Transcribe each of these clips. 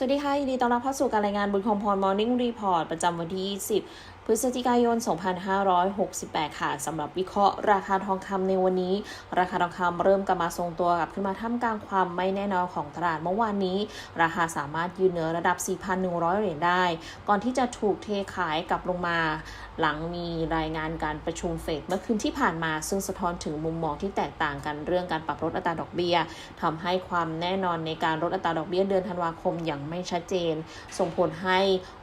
สวัสดีค่ะยินดีต้อนรับเข้าสู่การรายงานบุญคอมพรมอร์นิ่งรีพอร์ตประจำวันที่10 พฤศจิกายน 2568 ค่ะสำหรับวิเคราะห์ราคาทองคำในวันนี้ ราคาทองคำเริ่มกลับมาทรงตัวกลับขึ้นมาท่ามกลางความไม่แน่นอนของตลาดเมื่อวานนี้ ราคาสามารถยืนเหนือระดับ 4,100 เหรียญได้ ก่อนที่จะถูกเทขายกลับลงมา หลังมีรายงานการประชุมเฟดเมื่อคืนที่ผ่านมา ซึ่งสะท้อนถึงมุมมองที่แตกต่างกันเรื่องการปรับลดอัตราดอกเบี้ยทำให้ความแน่นอนในการลดอัตราดอกเบี้ยเดือนธันวาคมอย่างไม่ชัดเจน ส่งผลให้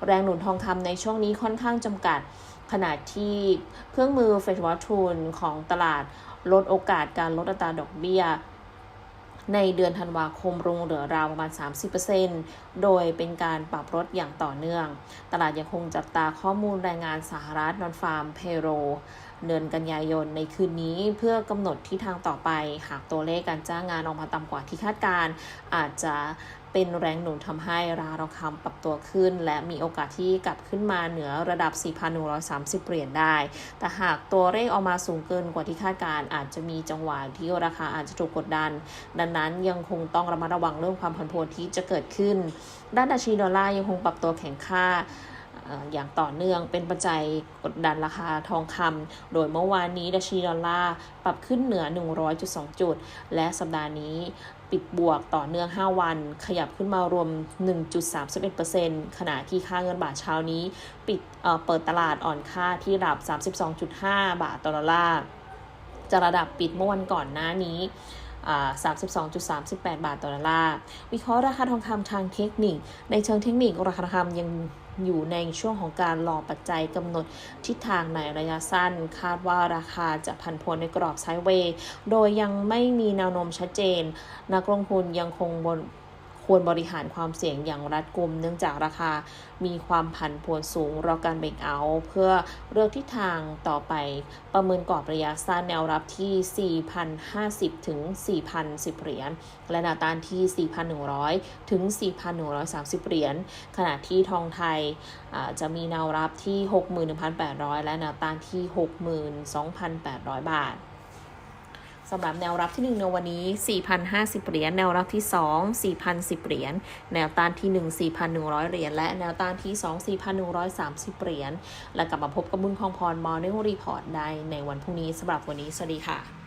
แรงหนุนทองคำในช่วงนี้ค่อนข้างจำกัดขณะที่เครื่องมือเฟดวัตทุนของตลาดลดโอกาสการลดอัตราดอกเบี้ย ในเดือนธันวาคมลงเหลือราวประมาณ 30%โดยเป็นการปรับลดอย่างต่อเนื่อง ตลาดยังคงจับตาข้อมูลรายงานสหรัฐนอนฟาร์มเพโรเดือนกันยายนในคืนนี้เพื่อกำหนดที่ทางต่อไป หากตัวเลขการจ้างงานออกมาต่ำกว่าที่คาดการ อาจจะ เป็นแรงหนุนทำให้ราคาทองคำปรับตัวขึ้น และมีโอกาสที่กลับขึ้นมาเหนือระดับ 4,130 เหรียญได้ แต่หากตัวเลขออกมาสูงเกินกว่าที่คาดการ อาจจะมีจังหวะที่ราคาอาจจะถูกกดดัน ดังนั้นยังคงต้องระมัดระวังเรื่องความผันผวนที่จะเกิดขึ้น ด้านดัชนีดอลลาร์ยังคงปรับตัวแข็งค่า อย่างต่อเนื่องเป็นปัจจัยกดดันราคาทองคำโดยเมื่อวานนี้ดัชนีดอลลาร์ปรับขึ้นเหนือ 100.2 จุด และสัปดาห์นี้ปิดบวกต่อเนื่อง 5 วัน ขยับขึ้นมารวม 1.31%ขณะที่ค่าเงินบาทเช้านี้ ปิดเเปิดตลาดอ่อนค่าที่ระดับ 32.5 บาทต่อดอลลาร์จะระดับปิดเมื่อวันก่อนหน้านี้ 32.38 บาทต่อดอลลาร์ วิเคราะห์ราคาทองคำทางเทคนิค ในเชิงเทคนิคราคาทองคำยังอยู่ในช่วงของการรอปัจจัยกำหนดทิศทางในระยะสั้น คาดว่าราคาจะพันพวนในกรอบไซด์เวย์ โดยยังไม่มีแนวโน้มชัดเจน นักลงทุนยังคงบน ควรบริหารความเสี่ยงอย่างรัดกุม เนื่องจากราคามีความผันผวนสูงรอการเบรกเอาเพื่อเลือกทิศทางต่อไปประเมินกรอบระยะสั้นแนวรับที่ 4,050 ถึง 4,010 เหรียญ และแนวต้านที่ 4,100 ถึง 4,130 เหรียญ ขณะที่ทองไทยจะมีแนวรับที่ 61,800 และแนวต้านที่ 62,800 บาท สำหรับแนวรับที่ 1 ในวันนี้ 4,050 เหรียญ แนวรับที่ 2 4,010 เหรียญ แนวต้านที่ 1 4,100 เหรียญ และแนวต้านที่ 2 4,130 เหรียญ และกลับมาพบกับบุญคองพรมอร์นิ่งรีพอร์ตได้ในวันพรุ่งนี้สำหรับวันนี้ สวัสดีค่ะ